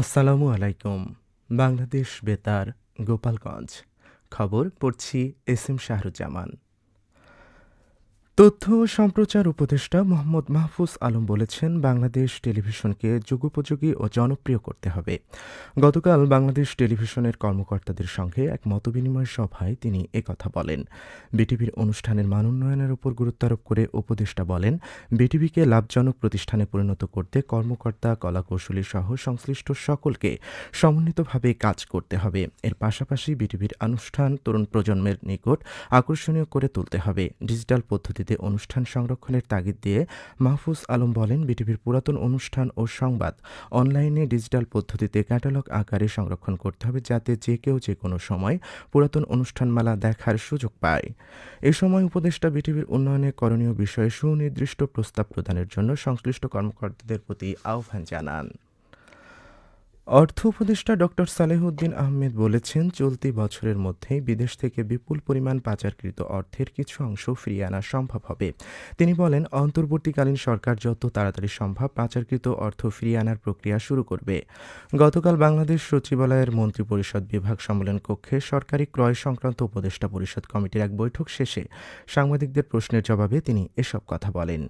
আসসালামু আলাইকুম বাংলাদেশ বেতার গোপালগঞ্জ। খবর পড়ছি এস এম শাহরুজ্জামান। তথ্য সম্প্রচার উপদেষ্টা মোহাম্মদ মাহফুজ আলম বলেছেন, বাংলাদেশ টেলিভিশনকে যুগোপযোগী ও জনপ্রিয় করতে হবে। গতকাল বাংলাদেশ টেলিভিশনের কর্মকর্তাদের সঙ্গে এক মতবিনিময় সভায় তিনি একথা বলেন। বিটিভির অনুষ্ঠানের মান উন্নয়নের উপর গুরুত্বারোপ করে উপদেষ্টা বলেন, বিটিভিকে লাভজনক প্রতিষ্ঠানে পরিণত করতে কর্মকর্তা, কলাকৌশলী সহ সংশ্লিষ্ট সকলকে সমন্বিতভাবে কাজ করতে হবে। এর পাশাপাশি বিটিভির অনুষ্ঠান তরুণ প্রজন্মের নিকট আকর্ষণীয় করে তুলতে হবে। ডিজিটাল পদ্ধতিতে অনুষ্ঠান সংরক্ষণের তাগিদ দিয়ে মাহফুজ আলম বলেন, বিটিভির পুরাতন অনুষ্ঠান ও সংবাদ অনলাইনে ডিজিটাল পদ্ধতিতে ক্যাটালগ আকারে সংরক্ষণ করতে হবে যাতে যে কেউ যে কোনো সময় পুরাতন অনুষ্ঠানমালা দেখার সুযোগ পায়। এ সময় উপদেষ্টা বিটিভির উন্নয়নে করণীয় বিষয়ে সুনির্দিষ্ট প্রস্তাব প্রদানের জন্য সংশ্লিষ্ট কর্মকর্তাদের প্রতি আহ্বান জানান। অর্থ উপদেষ্টা ডক্টর সালেহউদ্দিন আহমেদ বলেছেন, চলতি বছরের মধ্যেই বিদেশ থেকে বিপুল পরিমাণ পাচারকৃত অর্থের কিছু অংশ ফিরিয়ে আনা সম্ভব হবে। তিনি বলেন, অন্তর্বর্তীকালীন সরকার যত তাড়াতাড়ি সম্ভব পাচারকৃত অর্থ ফিরিয়ে আনার প্রক্রিয়া শুরু করবে। গতকাল বাংলাদেশ সচিবালয়ের মন্ত্রিপরিষদ বিভাগ সম্মেলন কক্ষে সরকারি ক্রয় সংক্রান্ত উপদেষ্টা পরিষদ কমিটির এক বৈঠক শেষে সাংবাদিকদের প্রশ্নের জবাবে তিনি এসব কথা বলেন।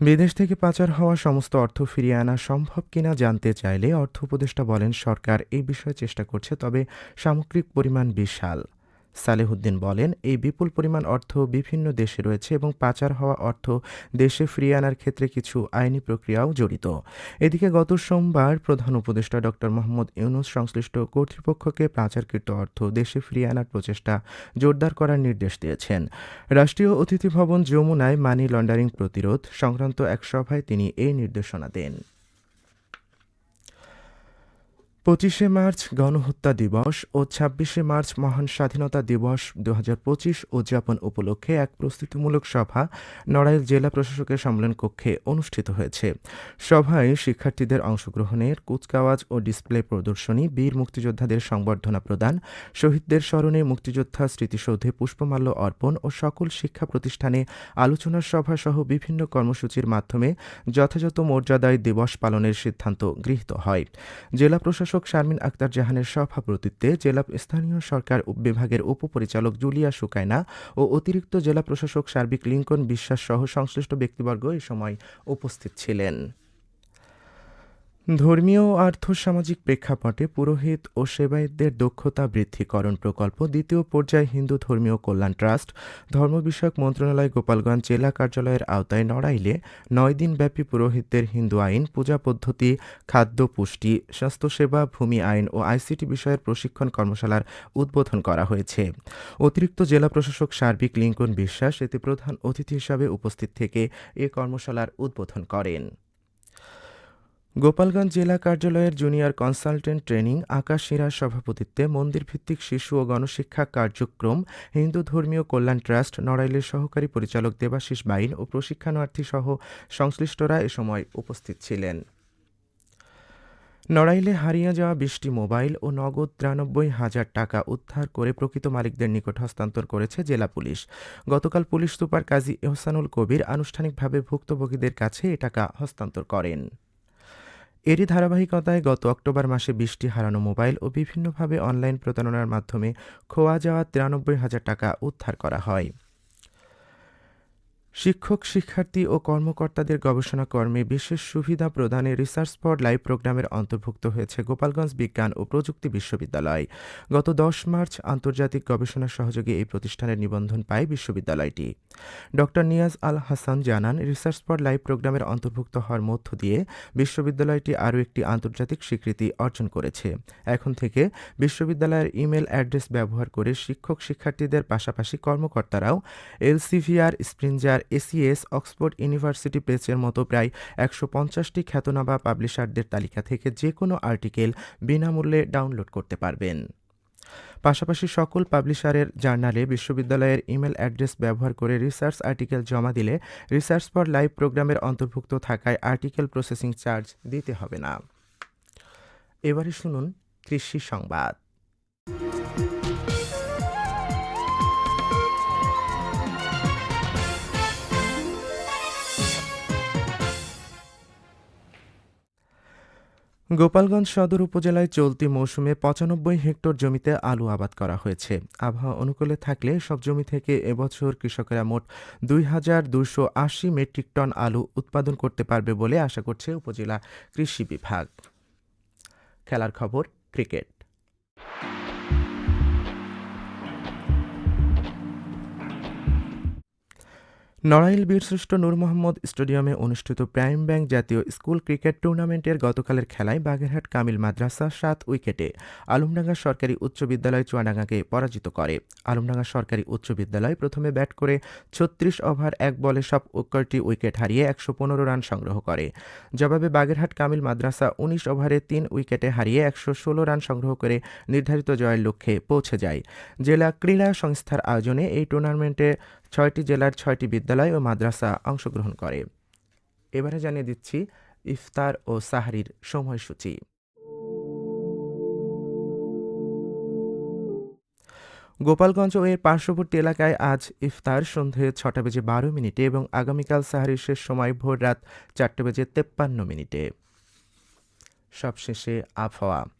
বিদেশ থেকে পাচার হওয়া সমস্ত অর্থ ফিরিয়ে আনা সম্ভব কিনা জানতে চাইলে অর্থ উপদেষ্টা বলেন, সরকার এই বিষয়ে চেষ্টা করছে, তবে সামগ্রিক পরিমাণ বিশাল। সালেহুদ্দিন বলেন, এই বিপুল পরিমাণ অর্থ বিভিন্ন দেশে রয়েছে এবং পাচার হওয়া অর্থ দেশে ফিরিয়ে আনার ক্ষেত্রে কিছু আইনি প্রক্রিয়াও জড়িত। এদিকে গত সোমবার প্রধান উপদেষ্টা ড. মোহাম্মদ ইউনুস সংশ্লিষ্ট কর্তৃপক্ষকে পাচারকৃত অর্থ দেশে ফিরিয়ে আনার প্রচেষ্টা জোরদার করার নির্দেশ দিয়েছেন। রাষ্ট্রীয় অতিথি ভবন যমুনায় মানি লন্ডারিং প্রতিরোধ সংক্রান্ত এক সভায় তিনি এই নির্দেশনা দেন। পঁচিশে মার্চ গণহত্যা দিবস ও ছাব্বিশে মার্চ মহান স্বাধীনতা দিবস দু হাজার পঁচিশ উদযাপন উপলক্ষে এক প্রস্তুতিমূলক সভা নড়াইল জেলা প্রশাসকের সম্মেলন কক্ষে অনুষ্ঠিত হয়েছে। সভায় শিক্ষার্থীদের অংশগ্রহণের কুচকাওয়াজ ও ডিসপ্লে প্রদর্শনী, বীর মুক্তিযোদ্ধাদের সংবর্ধনা প্রদান, শহীদদের স্মরণে মুক্তিযোদ্ধা স্মৃতিসৌধে পুষ্পমাল্য অর্পণ ও সকল শিক্ষা প্রতিষ্ঠানে আলোচনা সভা সহ বিভিন্ন কর্মসূচির মাধ্যমে যথাযথ মর্যাদায় দিবস পালনের সিদ্ধান্ত গৃহীত হয়। জেলা প্রশাসক প্রশাসক শারমিন আক্তার জাহানের সভাপতিত্বে জেলা স্থানীয় সরকার বিভাগের উপপরিচালক জুলিয়া সুকাইনা ও অতিরিক্ত জেলা প্রশাসক সার্বিক লিঙ্কন বিশ্বাস সহ সংশ্লিষ্ট ব্যক্তিবর্গ এ সময় উপস্থিত ছিলেন। ধর্মীয় ও আর্থসামাজিক প্রেক্ষাপটে পুরোহিত ও সেবায়তদের দক্ষতা বৃদ্ধিকরণ প্রকল্প দ্বিতীয় পর্যায়ে হিন্দু ধর্মীয় কল্যাণ ট্রাস্ট, ধর্ম বিষয়ক মন্ত্রণালয় গোপালগঞ্জ জেলা কার্যালয়ের আওতায় নড়াইলে নয় দিনব্যাপী পুরোহিতদের হিন্দু আইন, পূজা পদ্ধতি, খাদ্য পুষ্টি, স্বাস্থ্যসেবা, ভূমি আইন ও আইসিটি বিষয়ের প্রশিক্ষণ কর্মশালার উদ্বোধন করা হয়েছে। অতিরিক্ত জেলা প্রশাসক সার্বিক লিঙ্কন বিশ্বাস এতে প্রধান অতিথি হিসাবে উপস্থিত থেকে এ কর্মশালার উদ্বোধন করেন। গোপালগঞ্জ জেলা কার্যালয়ের junior consultant training Akash Siraj সভাপতিত্বে মন্দিরভিত্তিক শিশু ও গণশিক্ষা কার্যক্রম, হিন্দু ধর্মীয় কল্যাণ ট্রাস্ট, নড়াইলের সহকারী পরিচালক দেবাশিস বাইন ও প্রশিক্ষণার্থী সহ সংশ্লিষ্টরা এ সময় উপস্থিত ছিলেন। নড়াইলে হারিয়ে যাওয়া বিশটি মোবাইল ও নগদ তিরানব্বই হাজার টাকা উদ্ধার করে প্রকৃত মালিকদের নিকট হস্তান্তর করেছে জেলা পুলিশ। গতকাল পুলিশ সুপার কাজী এহসানুল কবির আনুষ্ঠানিকভাবে ভুক্তভোগীদের কাছে এ টাকা হস্তান্তর করেন। এরই ধারাবাহিকতায় গত অক্টোবর মাসে বৃষ্টি হারানো মোবাইল ও বিভিন্নভাবে অনলাইন প্রতারণার মাধ্যমে খোয়া যাওয়া তিরানব্বই হাজার টাকা উদ্ধার করা হয়। শিক্ষক, শিক্ষার্থী ও কর্মকর্তাদের গবেষণা কর্মে বিশেষ সুবিধা প্রদানে রিসার্চ ফর লাইভ প্রোগ্রামের অন্তর্ভুক্ত হয়েছে গোপালগঞ্জ বিজ্ঞান ও প্রযুক্তি বিশ্ববিদ্যালয়। গত দশ মার্চ আন্তর্জাতিক গবেষণা সহযোগী এই প্রতিষ্ঠানের নিবন্ধন পায় বিশ্ববিদ্যালয়টি। ড নিয়াজ আল হাসান জানান রিসার্চ ফর লাইভ প্রোগ্রামের অন্তর্ভুক্ত হওয়ার মধ্য দিয়ে বিশ্ববিদ্যালয়টি আরও একটি আন্তর্জাতিক স্বীকৃতি অর্জন করেছে। এখন থেকে বিশ্ববিদ্যালয়ের ইমেল অ্যাড্রেস ব্যবহার করে শিক্ষক, শিক্ষার্থীদের পাশাপাশি কর্মকর্তারাও Elsevier, Springer ACS Oxford University প্রেসের মতো প্রায় একশো পঞ্চাশটি খ্যাতনামা পাবলিশারদের তালিকা থেকে যে কোনো আর্টিকেল বিনামূল্যে ডাউনলোড করতে পারবেন। পাশাপাশি সকল পাবলিশারের জার্নালে বিশ্ববিদ্যালয়ের ইমেল অ্যাড্রেস ব্যবহার করে রিসার্চ আর্টিকেল জমা দিলে রিসার্চ ফর লাইভ প্রোগ্রামের অন্তর্ভুক্ত থাকায় আর্টিকেল প্রসেসিং চার্জ দিতে হবে না। এবারে শুনুন কৃষি সংবাদ। গোপালগঞ্জ সদর উপজেলায় চলতি মৌসুমে পঁচানব্বই হেক্টর জমিতে আলু আবাদ করা হয়েছে। আবহাওয়া অনুকূলে থাকলে সব জমি থেকে এবছর কৃষকেরা মোট দুই হাজার দুশো আশি মেট্রিক টন আলু উৎপাদন করতে পারবে বলে আশা করছে উপজেলা কৃষি বিভাগ। খেলার খবর, ক্রিকেট। নড়াইল বীরশ্রেষ্ঠ নূর মোহাম্মদ স্টেডিয়ামে অনুষ্ঠিত প্রাইম ব্যাংক জাতীয় স্কুল ক্রিকেট টুর্নামেন্টের গতকালের খেলায় বাগেরহাট কামিল মাদ্রাসা সাত উইকেটে আলমডাঙ্গা সরকারি উচ্চ বিদ্যালয় চুয়াডাঙ্গাকে পরাজিত করে। আলমডাঙ্গা সরকারি উচ্চ বিদ্যালয় প্রথমে ব্যাট করে ছত্রিশ ওভার, এক বলে সব কয়টি উইকেট হারিয়ে একশো পনেরো রান সংগ্রহ করে। জবাবে বাগেরহাট কামিল মাদ্রাসা উনিশ ওভারে তিন উইকেটে হারিয়ে একশো ষোলো রান সংগ্রহ করে নির্ধারিত জয়ের লক্ষ্যে পৌঁছে যায়। জেলা ক্রীড়া সংস্থার আয়োজনে এই টুর্নামেন্টে ছয়টি জেলার ছয়টি বিদ্যালয় ও মাদ্রাসা অংশগ্রহণ করে। এবারে জানিয়ে দিচ্ছি ইফতার ও সাহারির সময়সূচি। গোপালগঞ্জ ও এর পার্শ্ববর্তী এলাকায় আজ ইফতার সন্ধে ছটা বেজে বারো মিনিটে এবং আগামীকাল সাহারির শেষ সময় ভোর রাত চারটে বেজে তেপ্পান্ন মিনিটে। সবশেষে আবহাওয়া।